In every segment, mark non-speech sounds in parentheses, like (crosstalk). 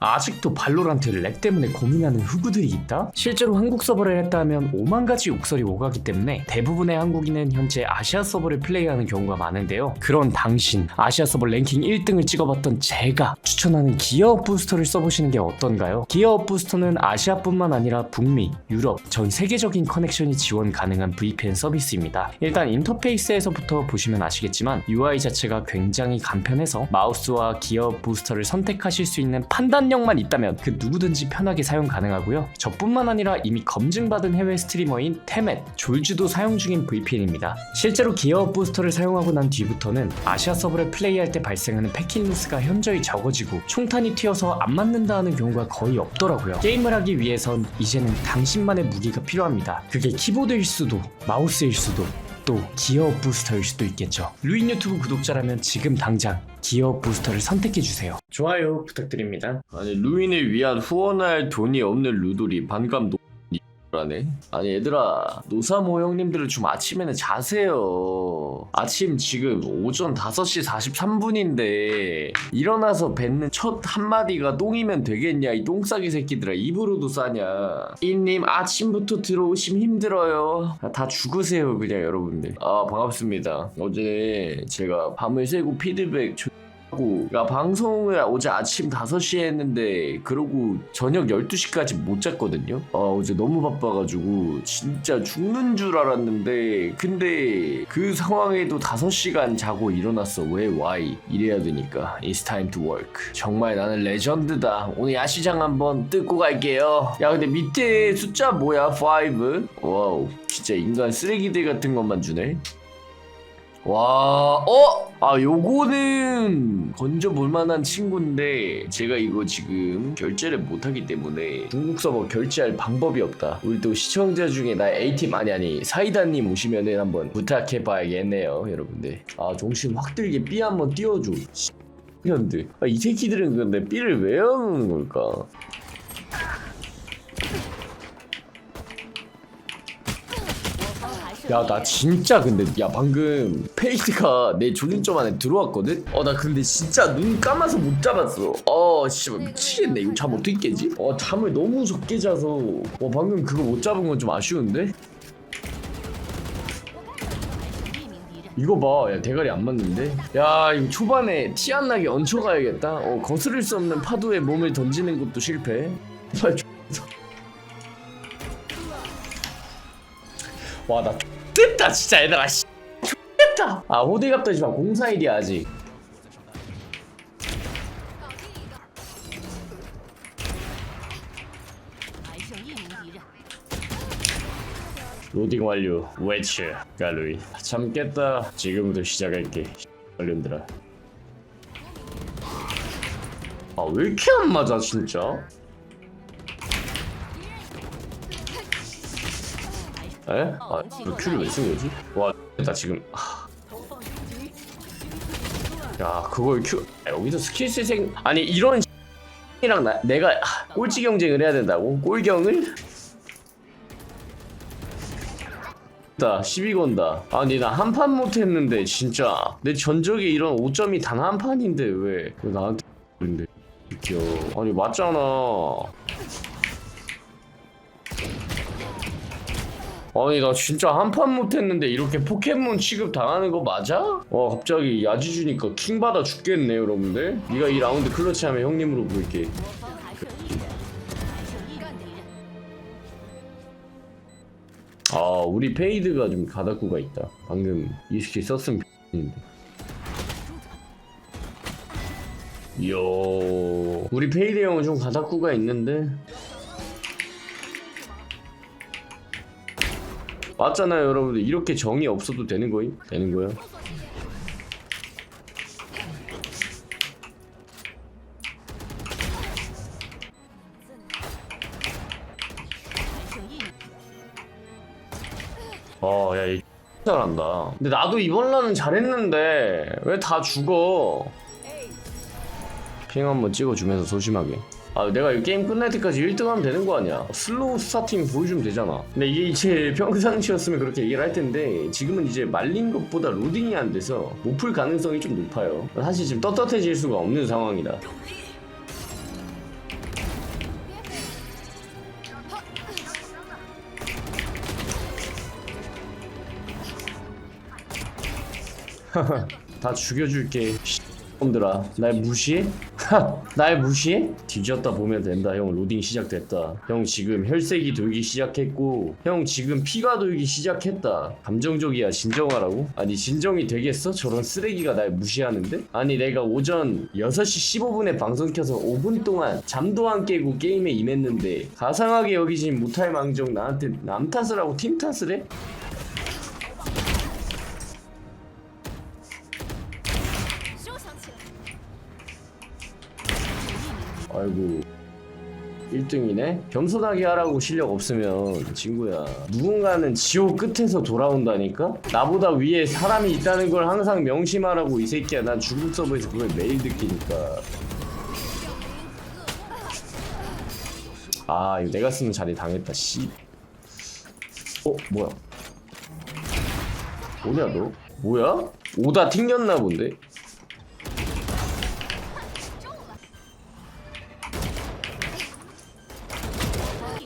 아직도 발로란트 렉 때문에 고민하는 흑우들이 있다? 실제로 한국 서버를 했다 하면 5만 가지 욕설이 오가기 때문에 대부분의 한국인은 현재 아시아 서버를 플레이하는 경우가 많은데요. 그런 당신, 아시아 서버 랭킹 1등을 찍어봤던 제가 추천하는 기어업 부스터를 써보시는 게 어떤가요? 기어업 부스터는 아시아뿐만 아니라 북미, 유럽, 전 세계적인 커넥션이 지원 가능한 VPN 서비스입니다. 일단 인터페이스에서부터 보시면 아시겠지만 UI 자체가 굉장히 간편해서 마우스와 기어업 부스터를 선택하실 수 있는 판단 력만 있다면 그 누구든지 편하게 사용 가능하고요. 저뿐만 아니라 이미 검증받은 해외 스트리머인 테멧, 졸즈도 사용 중인 VPN입니다. 실제로 기어업 부스터를 사용하고 난 뒤부터는 아시아 서버를 플레이할 때 발생하는 패킷 로스가 현저히 적어지고 총탄이 튀어서 안 맞는다 하는 경우가 거의 없더라고요. 게임을 하기 위해선 이제는 당신만의 무기가 필요합니다. 그게 키보드일 수도 마우스일 수도 또 기어업 부스터일 수도 있겠죠. 루인 유튜브 구독자라면 지금 당장 기어업 부스터를 선택해주세요. 좋아요 부탁드립니다. 아니 루인을 위한 후원할 돈이 없는 루돌이 반감 노 라네. 아니 얘들아 노사모 형님들을 좀 아침에는 자세요. 아침 지금 오전 5시 43분인데 일어나서 뱉는 첫 한마디가 똥이면 되겠냐 이 똥싸기 새끼들아. 입으로도 싸냐. 이님 아침부터 들어오시면 힘들어요. 아, 다 죽으세요 그냥 여러분들. 아 반갑습니다. 어제 제가 밤을 새고 피드백 야 방송을 어제 아침 5시에 했는데 그러고 저녁 12시까지 못 잤거든요. 아 어제 너무 바빠가지고 진짜 죽는 줄 알았는데 근데 그 상황에도 5시간 자고 일어났어. 왜 why? 이래야 되니까. It's time to work. 정말 나는 레전드다. 오늘 야시장 한번 뜯고 갈게요. 야 근데 밑에 숫자 뭐야? 5 와우 진짜 인간 쓰레기들 같은 것만 주네 와, 어? 아, 요거는 건져볼 만한 친구인데, 제가 이거 지금 결제를 못하기 때문에 중국 서버 결제할 방법이 없다. 우리 또 시청자 중에 나 A팀, 아니, 아니, 사이다님 오시면은 한번 부탁해봐야겠네요, 여러분들. 아, 정신 확 들게 B 한번 띄워줘. 년들. 아, 이 새끼들은 근데 B를 왜 하는 걸까? 야 나 진짜 근데 야 방금 페이드가 내 조준점 안에 들어왔거든? 어 나 근데 진짜 눈 감아서 못 잡았어 어 진짜 미치겠네 이거 잠 어떻게 깨지? 어 잠을 너무 적게 자서 어 방금 그거 못 잡은 건 좀 아쉬운데? 이거 봐, 야 대가리 안 맞는데? 야 이거 초반에 티 안 나게 얹혀가야겠다. 어 거스를 수 없는 파도에 몸을 던지는 것도 실패. (laughs) 와, 나 X됐다, 진짜 얘들아. 씨. X됐다. 아, 호들갑 떨지 마. 공사일이야, 아직. 로딩 완료. 웨츠. 갈루이. 참겠다. 지금부터 시작할게. 얼른들아. 아, 왜 이렇게 안 맞아, 진짜? 에? 아, 그 큐를 왜 쓴 거지? 와, 나 지금. 아. 야, 그걸 큐. 아, 여기서 스킬 쓸 생. 아니, 이런 이랑 나, 내가 아, 꼴찌 경쟁을 해야 된다고? 꼴경을? 다 12건다. 아니, 나 한 판 못했는데, 진짜. 내 전적에 이런 5점이 단 한 판인데, 왜? 왜 나한테. 웃겨. 아니, 맞잖아. 아니 나 진짜 한 판 못했는데 이렇게 포켓몬 취급 당하는 거 맞아? 와 갑자기 야지 주니까 킹 받아 죽겠네 여러분들. 네가 이 라운드 클러치하면 형님으로 부를게. 아 우리 페이드가 좀 가닥구가 있다. 방금 이 스킬 썼으면 인데. 이야 우리 페이드 형은 좀 가닥구가 있는데 맞잖아요 여러분들. 이렇게 정이 없어도 되는 거임? 되는 거야 어야 얘 잘한다. 근데 나도 이번 란은 잘했는데 왜 다 죽어? 핑 한번 찍어주면서 소심하게 아 내가 이 게임 끝날 때까지 1등 하면 되는 거 아니야? 슬로우 스타팅 보여주면 되잖아. 근데 이게 제 (laughs) 평상시였으면 그렇게 얘기를 할 텐데 지금은 이제 말린 것보다 로딩이 안 돼서 못 풀 가능성이 좀 높아요. 사실 지금 떳떳해질 수가 없는 상황이다. (laughs) 다 죽여줄게. 놈들아 날 무시해? 날 무시해? 뒤졌다 보면 된다 형 로딩 시작됐다 형 지금 혈색이 돌기 시작했고 형 지금 피가 돌기 시작했다 감정적이야 진정하라고? 아니 진정이 되겠어? 저런 쓰레기가 날 무시하는데? 아니 내가 오전 6시 15분에 방송 켜서 5분 동안 잠도 안 깨고 게임에 임했는데 가상하게 여기진 못할 망정 나한테 남 탓을 하고 팀 탓을 해? 아이고 1등이네? 겸손하게 하라고 실력 없으면 친구야 누군가는 지옥 끝에서 돌아온다니까? 나보다 위에 사람이 있다는 걸 항상 명심하라고 이 새끼야 난 중국 서버에서 그걸 매일 느끼니까 아 이거 내가 쓰는 자리 당했다 씨 어? 뭐야 뭐냐 너? 뭐야? 오다 튕겼나 본데?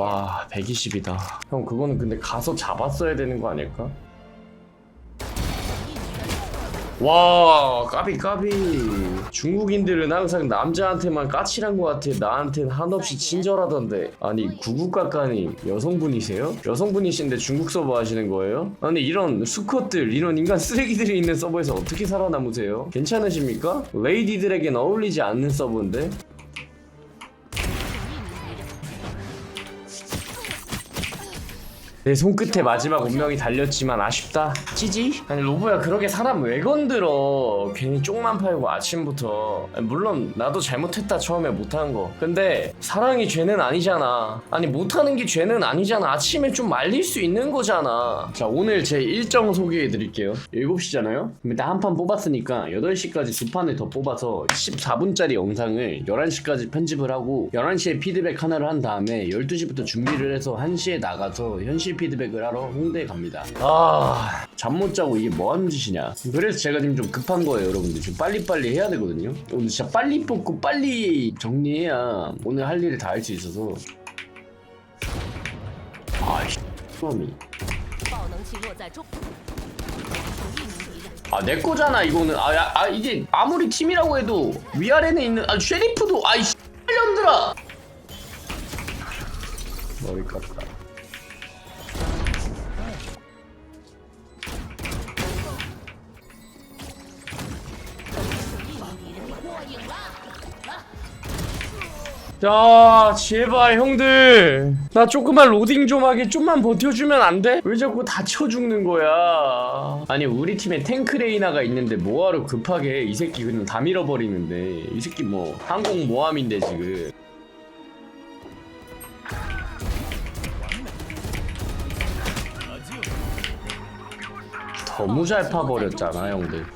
와 120이다 형 그거는 근데 가서 잡았어야 되는 거 아닐까? 와 까비 까비 중국인들은 항상 남자한테만 까칠한 것 같아 나한텐 한없이 친절하던데 아니 구국가까님 여성분이세요? 여성분이신데 중국 서버 하시는 거예요? 아니 이런 수컷들 이런 인간 쓰레기들이 있는 서버에서 어떻게 살아남으세요? 괜찮으십니까? 레이디들에겐 어울리지 않는 서버인데 내 손끝에 마지막 운명이 달렸지만 아쉽다. 찌지? 아니 로보야 그러게 사람 왜 건들어 괜히 쪽만 팔고 아침부터. 아니, 물론 나도 잘못했다 처음에 못한 거. 근데 사랑이 죄는 아니잖아. 아니 못하는 게 죄는 아니잖아. 아침에 좀 말릴 수 있는 거잖아. 자 오늘 제 일정 소개해 드릴게요. 7시잖아요? 그럼 일단 한 판 뽑았으니까 8시까지 두 판을 더 뽑아서 14분짜리 영상을 11시까지 편집을 하고 11시에 피드백 하나를 한 다음에 12시부터 준비를 해서 1시에 나가서 현실 MC 피드백을 하러 홍대에 갑니다. 아, 잠 못 자고 이게 뭐 하는 짓이냐. 그래서 제가 지금 좀 급한 거예요, 여러분들. 지금 빨리빨리 해야 되거든요. 오늘 진짜 빨리 뽑고 빨리 정리해야 오늘 할 일을 다 할 수 있어서. 아이씨, 놈이. 아, 내 거잖아, 이거는. 아, 야, 아, 이게 아무리 팀이라고 해도 위아래에 있는, 아, 쉐리프도, 아이씨, 년들아! 머리 깎아. 야 제발 형들. 나 조금만 로딩 좀 하게 좀만 버텨주면 안 돼? 왜 자꾸 다쳐 죽는 거야? 아니 우리 팀에 탱크레이나가 있는데 뭐하러 급하게 이 새끼 그냥 다 밀어버리는데? 이 새끼 뭐 항공 모함인데 지금. 너무 잘 파버렸잖아 형들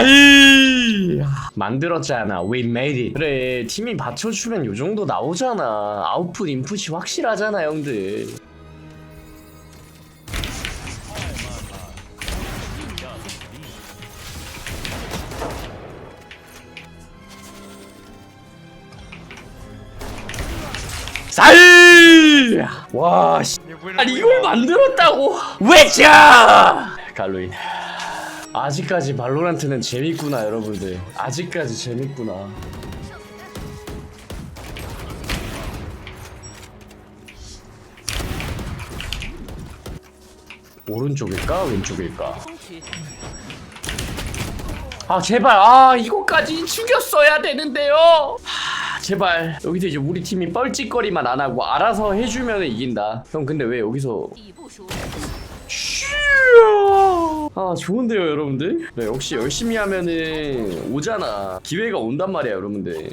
싸이. 만들었잖아. We made it. 그래 팀이 받쳐주면 요 정도 나오잖아. 아웃풋 인풋이 확실하잖아 형들. 싸이. 와 씨. 아니 이걸 만들었다고? 왜자? 갈로인 아직까지 발로란트는 재밌구나 여러분들. 아직까지 재밌구나. 오른쪽일까? 왼쪽일까? 아 제발. 아 이거까지 죽였어야 되는데요. 제발. 여기서 이제 우리 팀이 뻘짓거리만 안하고 알아서 해주면 이긴다. 형 근데 왜 여기서 아 좋은데요 여러분들 네, 역시 열심히 하면은 오잖아 기회가 온단 말이야 여러분들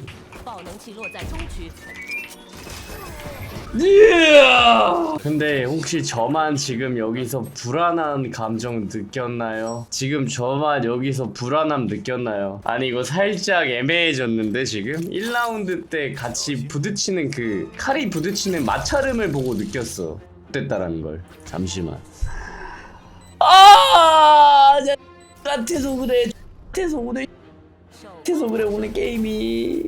Yeah! 근데 혹시 저만 지금 여기서 불안한 감정 느꼈나요? 지금 저만 여기서 불안함 느꼈나요? 아니 이거 살짝 애매해졌는데 지금? 1라운드 때 같이 부딪히는 그 칼이 부딪히는 마찰음을 보고 느꼈어 어땠다라는 걸 잠시만 아 같아서 그래. 그래. 手 같아서 그래 오늘 게임이.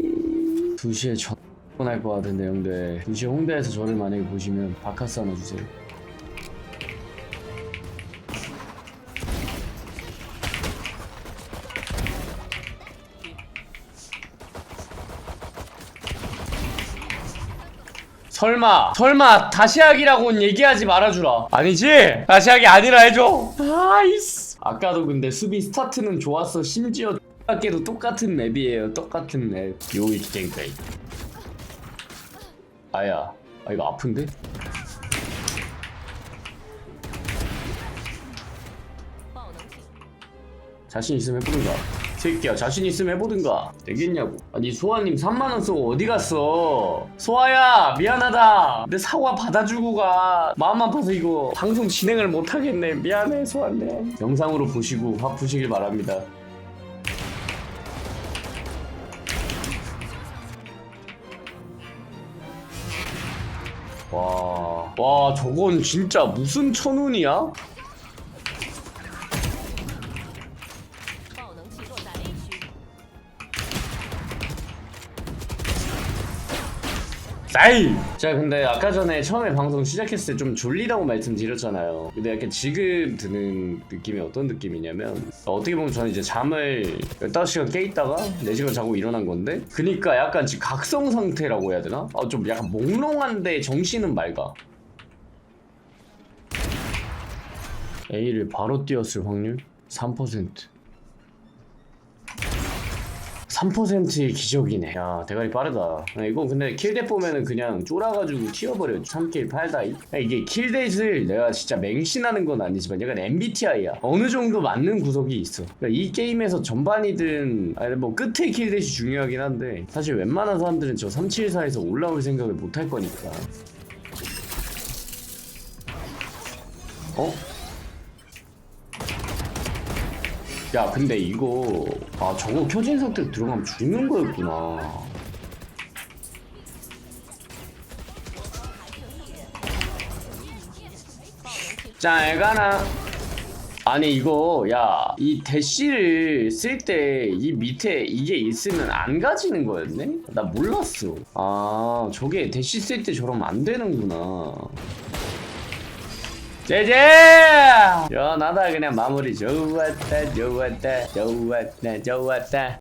2시에 전 뻔할 것 같은데 형들. 2시에 홍대에서 저를 만약에 보시면 바카스 하나 주세요 설마 설마 다시 하기라고는 얘기하지 말아주라. 아니지? 다시 하기 아니라 해줘. 아이씨. 아까도 근데 수비 스타트는 좋았어. 심지어 X게도 똑같은 맵이에요. 똑같은 맵. 요이 기댕까이 아야 아 이거 아픈데? 자신 있으면 해보든가 새끼야 자신 있으면 해보든가. 되겠냐고. 아니 소아님 3만원 쓰고 어디 갔어? 소아야 미안하다. 내 사과 받아주고 가. 마음 아파서 이거 방송 진행을 못하겠네. 미안해 소아님. 영상으로 보시고 화 푸시길 바랍니다. 와, 와, 저건 진짜 무슨 천운이야? 나이! 자 근데 아까 전에 처음에 방송 시작했을 때 좀 졸리다고 말씀드렸잖아요 근데 약간 지금 드는 느낌이 어떤 느낌이냐면 어떻게 보면 저는 이제 잠을 15시간 깨 있다가 4시간 자고 일어난 건데 그니까 약간 지금 각성 상태라고 해야 되나? 아, 좀 약간 몽롱한데 정신은 맑아 A를 바로 띄웠을 확률 3% 3%의 기적이네. 야, 대가리 빠르다. 아, 이거 근데 킬댓 보면은 그냥 쫄아가지고 튀어버려. 3킬 8다이. 아, 이게 킬댓을 내가 진짜 맹신하는 건 아니지만 약간 MBTI야. 어느 정도 맞는 구석이 있어. 그러니까 이 게임에서 전반이든, 아니 뭐 끝에 킬댓이 중요하긴 한데, 사실 웬만한 사람들은 저 374에서 올라올 생각을 못 할 거니까. 어? 야 근데 이거 아 저거 켜진 상태로 들어가면 죽는 거였구나. 잘 가나. 아니 이거 야 이 대시를 쓸 때 이 밑에 이게 있으면 안 가지는 거였네? 나 몰랐어. 아 저게 대시 쓸 때 저러면 안 되는구나 제제! 야 나다 그냥 마무리 좋았다 좋았다 좋았다 좋았다